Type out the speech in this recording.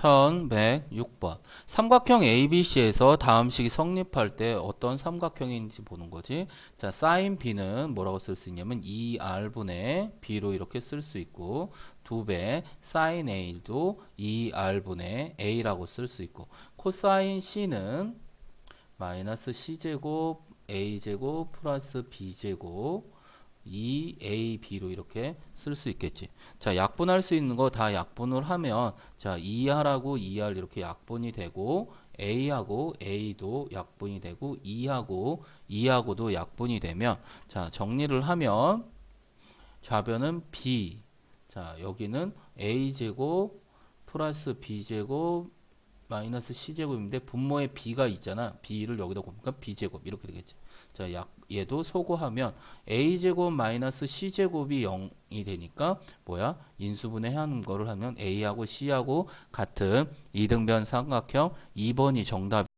1106번. 삼각형 ABC에서 다음 식이 성립할 때 어떤 삼각형인지 보는 거지. 자, 사인 B는 뭐라고 쓸 수 있냐면 2R분의 B로 이렇게 쓸 수 있고, 두배 사인 A도 2R분의 A라고 쓸 수 있고, 코사인 C는 마이너스 C제곱 A제곱 플러스 B제곱 2AB로 이렇게 쓸 수 있겠지. 자, 약분할 수 있는 거 다 약분을 하면 자, 2R하고 2R 이렇게 약분이 되고 A하고 A도 약분이 되고 2하고 2하고도 약분이 되면 자, 정리를 하면 좌변은 B. 자, 여기는 A제곱 플러스 B제곱 마이너스 C제곱인데 분모에 B가 있잖아. B를 여기다 곱니까 B제곱 이렇게 되겠지. 자, 약 얘도 소거하면 a제곱 마이너스 c제곱이 0이 되니까 뭐야? 인수분해 하는 거를 하면 a하고 c하고 같은 이등변 삼각형 2번이 정답이